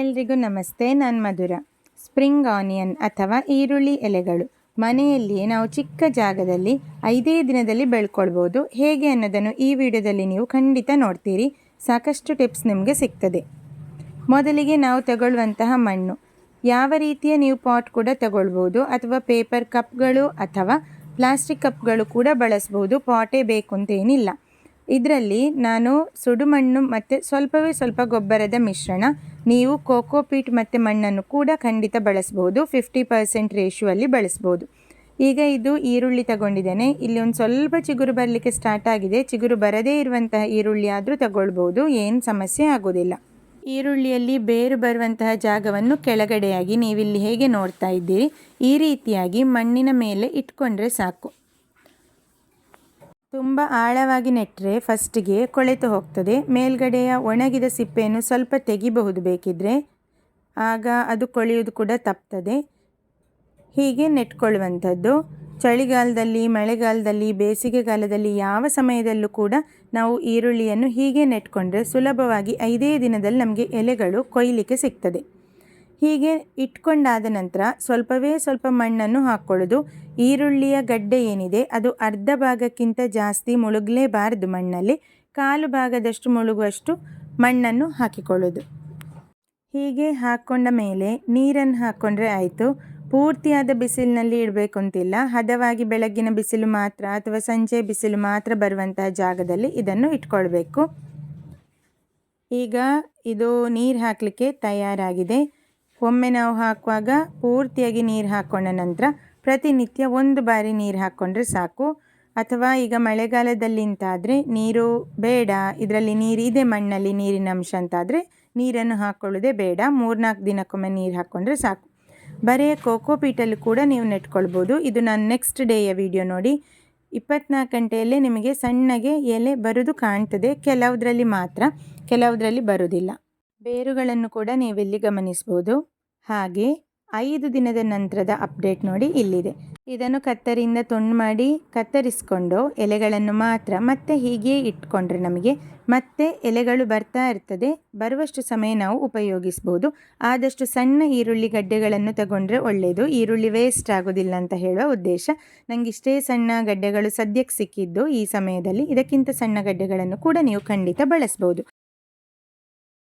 ಎಲ್ರಿಗೂ ನಮಸ್ತೆ, ನಾನು ಮಧುರ. ಸ್ಪ್ರಿಂಗ್ ಆನಿಯನ್ ಅಥವಾ ಈರುಳ್ಳಿ ಎಲೆಗಳು ಮನೆಯಲ್ಲಿಯೇ ನಾವು ಚಿಕ್ಕ ಜಾಗದಲ್ಲಿ ಐದೇ ದಿನದಲ್ಲಿ ಬೆಳ್ಕೊಳ್ಬೋದು. ಹೇಗೆ ಅನ್ನೋದನ್ನು ಈ ವಿಡಿಯೋದಲ್ಲಿ ನೀವು ಖಂಡಿತ ನೋಡ್ತೀರಿ. ಸಾಕಷ್ಟು ಟಿಪ್ಸ್ ನಿಮಗೆ ಸಿಗ್ತದೆ. ಮೊದಲಿಗೆ ನಾವು ತಗೊಳ್ಳುವಂತಹ ಮಣ್ಣು. ಯಾವ ರೀತಿಯ ನೀವು ಪಾಟ್ ಕೂಡ ತಗೊಳ್ಬೋದು ಅಥವಾ ಪೇಪರ್ ಕಪ್ಗಳು ಅಥವಾ ಪ್ಲಾಸ್ಟಿಕ್ ಕಪ್ಗಳು ಕೂಡ ಬಳಸ್ಬೋದು. ಪಾಟೇ ಬೇಕು ಅಂತ ಏನಿಲ್ಲ. ಇದರಲ್ಲಿ ನಾನು ಸುಡುಮಣ್ಣು ಮತ್ತು ಸ್ವಲ್ಪವೇ ಸ್ವಲ್ಪ ಗೊಬ್ಬರದ ಮಿಶ್ರಣ, ನೀವು ಕೋಕೋಪೀಟ್ ಮತ್ತು ಮಣ್ಣನ್ನು ಕೂಡ ಖಂಡಿತ ಬಳಸ್ಬೋದು ಫಿಫ್ಟಿ ಪರ್ಸೆಂಟ್ ರೇಷುವಲ್ಲಿ ಬಳಸ್ಬೋದು. ಈಗ ಇದು ಈರುಳ್ಳಿ ತಗೊಂಡಿದ್ದೇನೆ. ಇಲ್ಲಿ ಒಂದು ಸ್ವಲ್ಪ ಚಿಗುರು ಬರಲಿಕ್ಕೆ ಸ್ಟಾರ್ಟ್ ಆಗಿದೆ. ಚಿಗುರು ಬರದೇ ಇರುವಂತಹ ಈರುಳ್ಳಿ ಆದರೂ ತಗೊಳ್ಬೋದು, ಏನು ಸಮಸ್ಯೆ ಆಗೋದಿಲ್ಲ. ಈರುಳ್ಳಿಯಲ್ಲಿ ಬೇರು ಬರುವಂತಹ ಜಾಗವನ್ನು ಕೆಳಗಡೆಯಾಗಿ ನೀವಿಲ್ಲಿ ಹೇಗೆ ನೋಡ್ತಾ ಇದ್ದೀರಿ, ಈ ರೀತಿಯಾಗಿ ಮಣ್ಣಿನ ಮೇಲೆ ಇಟ್ಕೊಂಡ್ರೆ ಸಾಕು. ತುಂಬ ಆಳವಾಗಿ ನೆಟ್ಟರೆ ಫಸ್ಟಿಗೆ ಕೊಳೆತು ಹೋಗ್ತದೆ. ಮೇಲ್ಗಡೆಯ ಒಣಗಿದ ಸಿಪ್ಪೆಯನ್ನು ಸ್ವಲ್ಪ ತೆಗಿಬಹುದು ಬೇಕಿದ್ದರೆ ಆಗ ಅದು ಕೊಳೆಯುವುದು ಕೂಡ ತಪ್ತದೆ. ಹೀಗೆ ನೆಟ್ಕೊಳ್ಳುವಂಥದ್ದು. ಚಳಿಗಾಲದಲ್ಲಿ, ಮಳೆಗಾಲದಲ್ಲಿ, ಬೇಸಿಗೆಗಾಲದಲ್ಲಿ ಯಾವ ಸಮಯದಲ್ಲೂ ಕೂಡ ನಾವು ಈರುಳ್ಳಿಯನ್ನು ಹೀಗೆ ನೆಟ್ಕೊಂಡ್ರೆ ಸುಲಭವಾಗಿ ಐದೇ ದಿನದಲ್ಲಿ ನಮಗೆ ಎಲೆಗಳು ಕೊಯ್ಲಿಕ್ಕೆ ಸಿಗ್ತದೆ. ಹೀಗೆ ಇಟ್ಕೊಂಡಾದ ನಂತರ ಸ್ವಲ್ಪವೇ ಸ್ವಲ್ಪ ಮಣ್ಣನ್ನು ಹಾಕ್ಕೊಳ್ಳೋದು ಈರುಳ್ಳಿಯ ಗಡ್ಡೆ ಏನಿದೆ, ಅದು ಅರ್ಧ ಭಾಗಕ್ಕಿಂತ ಜಾಸ್ತಿ ಮುಳುಗಲೇಬಾರದು ಮಣ್ಣಲ್ಲಿ, ಕಾಲು ಭಾಗದಷ್ಟು ಮುಳುಗುವಷ್ಟು ಮಣ್ಣನ್ನು ಹಾಕಿಕೊಳ್ಳೋದು. ಹೀಗೆ ಹಾಕ್ಕೊಂಡ ಮೇಲೆ ನೀರನ್ನು ಹಾಕ್ಕೊಂಡ್ರೆ ಆಯಿತು. ಪೂರ್ತಿಯಾದ ಬಿಸಿಲಿನಲ್ಲಿ ಇಡಬೇಕು ಅಂತಿಲ್ಲ ಹದವಾಗಿ ಬೆಳಗ್ಗಿನ ಬಿಸಿಲು ಮಾತ್ರ ಅಥವಾ ಸಂಜೆ ಬಿಸಿಲು ಮಾತ್ರ ಬರುವಂತಹ ಜಾಗದಲ್ಲಿ ಇದನ್ನು ಇಟ್ಕೊಳ್ಬೇಕು. ಈಗ ಇದು ನೀರು ಹಾಕಲಿಕ್ಕೆ ತಯಾರಾಗಿದೆ. ಒಮ್ಮೆ ನಾವು ಹಾಕುವಾಗ ಪೂರ್ತಿಯಾಗಿ ನೀರು ಹಾಕ್ಕೊಂಡ ನಂತರ ಪ್ರತಿನಿತ್ಯ ಒಂದು ಬಾರಿ ನೀರು ಹಾಕ್ಕೊಂಡ್ರೆ ಸಾಕು. ಅಥವಾ ಈಗ ಮಳೆಗಾಲದಲ್ಲಿ ಅಂತಾದರೆ ನೀರು ಬೇಡ, ಇದರಲ್ಲಿ ನೀರಿದೆ ಮಣ್ಣಲ್ಲಿ ನೀರಿನ ಅಂಶ ಅಂತಾದರೆ ನೀರನ್ನು ಹಾಕ್ಕೊಳ್ಳೋದೇ ಬೇಡ. ಮೂರ್ನಾಲ್ಕು ದಿನಕ್ಕೊಮ್ಮೆ ನೀರು ಹಾಕ್ಕೊಂಡ್ರೆ ಸಾಕು. ಬರೀ ಕೋಕೋ ಪೀಟಲ್ಲಿ ಕೂಡ ನೀವು ನೆಟ್ಕೊಳ್ಬೋದು. ಇದು ನಾನು ನೆಕ್ಸ್ಟ್ ಡೇಯ ವಿಡಿಯೋ ನೋಡಿ. ಇಪ್ಪತ್ನಾಲ್ಕು ಗಂಟೆಯಲ್ಲೇ ನಿಮಗೆ ಸಣ್ಣಗೆ ಎಲೆ ಬರೋದು ಕಾಣ್ತದೆ. ಕೆಲವುದರಲ್ಲಿ ಮಾತ್ರ, ಕೆಲವುದರಲ್ಲಿ ಬರೋದಿಲ್ಲ. ಬೇರುಗಳನ್ನು ಕೂಡ ನೀವಿಲ್ಲಿ ಗಮನಿಸ್ಬೋದು. ಹಾಗೆ ಐದು ದಿನದ ನಂತರದ ಅಪ್ಡೇಟ್ ನೋಡಿ ಇಲ್ಲಿದೆ. ಇದನ್ನು ಕತ್ತರಿಯಿಂದ ತುಂಡು ಮಾಡಿ ಕತ್ತರಿಸಿಕೊಂಡು ಎಲೆಗಳನ್ನು ಮಾತ್ರ ಮತ್ತೆ ಹೀಗೆ ಇಟ್ಕೊಂಡ್ರೆ ನಮಗೆ ಮತ್ತೆ ಎಲೆಗಳು ಬರ್ತಾ ಇರ್ತದೆ. ಬರುವಷ್ಟು ಸಮಯ ನಾವು ಉಪಯೋಗಿಸ್ಬೋದು. ಆದಷ್ಟು ಸಣ್ಣ ಈರುಳ್ಳಿ ಗಡ್ಡೆಗಳನ್ನು ತಗೊಂಡ್ರೆ ಒಳ್ಳೆಯದು ಈರುಳ್ಳಿ ವೇಸ್ಟ್ ಆಗೋದಿಲ್ಲ ಅಂತ ಹೇಳುವ ಉದ್ದೇಶ. ನನಗೆ ಇಷ್ಟೇ ಸಣ್ಣ ಗಡ್ಡೆಗಳು ಸದ್ಯಕ್ಕೆ ಸಿಕ್ಕಿದ್ದು ಈ ಸಮಯದಲ್ಲಿ. ಇದಕ್ಕಿಂತ ಸಣ್ಣ ಗಡ್ಡೆಗಳನ್ನು ಕೂಡ ನೀವು ಖಂಡಿತ ಬಳಸ್ಬೋದು.